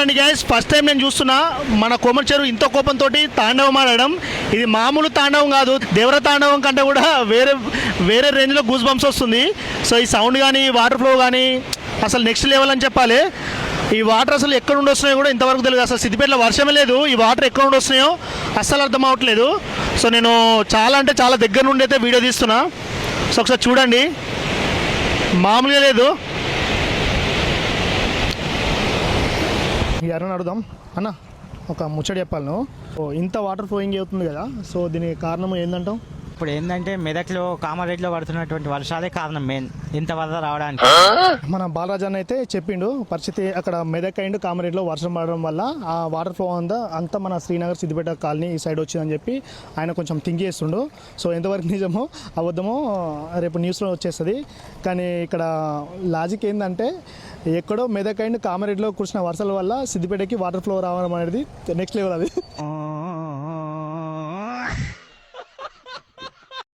చూడండి guys first time నేను చూస్తున్నా. మన కోమటి చెరువు ఇంత కోపంతో తాండవం ఆడడం. ఇది మామూలు తాండవం కాదు దేవర తాండవం కంటే కూడా వేరే వేరే రేంజ్లో గూస్ బంప్స్ వస్తుంది. సో ఈ సౌండ్ కానీ వాటర్ ఫ్లో కానీ అసలు నెక్స్ట్ లెవెల్ అని చెప్పాలి. ఈ వాటర్ అసలు ఎక్కడ నుండి వస్తున్నాయో కూడా ఇంతవరకు తెలియదు. అసలు సిద్దిపేటలో వర్షమే లేదు ఈ వాటర్ ఎక్కడ నుండి వస్తున్నాయో అస్సలు అర్థం అవ్వట్లేదు సో నేను చాలా అంటే చాలా దగ్గర నుండి అయితే వీడియో తీస్తున్నా. సో ఒకసారి చూడండి. మామూలుగా లేదు. ఎవరైనా అడుగుదాం. అన్న ఒక ముచ్చట చెప్పాలి నువ్వు. ఇంత వాటర్ ఫ్లోయింగ్ అవుతుంది కదా సో దీనికి కారణం ఏందంటావు? ఇప్పుడు ఏంటంటే మెదక్లో కామారెడ్డిలో పడుతున్నటువంటి వర్షాలే కారణం మెయిన్ ఇంత వరద రావడానికి. మన బాలరాజన్ అయితే చెప్పిండు పరిస్థితి అక్కడ మెదక్ అండ్ కామరేడ్లో వర్షం పడడం వల్ల ఆ వాటర్ ఫ్లో అంతా అంతా మన శ్రీనగర్ సిద్దిపేట కాలనీ ఈ సైడ్ వచ్చిందని చెప్పి ఆయన కొంచెం థింక్ చేస్తుండు. సో ఎంతవరకు నిజమో అబద్ధమో రేపు న్యూస్లో వచ్చేస్తుంది. కానీ ఇక్కడ లాజిక్ ఏంటంటే ఎక్కడో మెదక్ అండ్ కామారెడ్డిలో కురిసిన వర్షాల వల్ల సిద్దిపేటకి వాటర్ ఫ్లో రావడం అనేది నెక్స్ట్ లెవెల్ అది.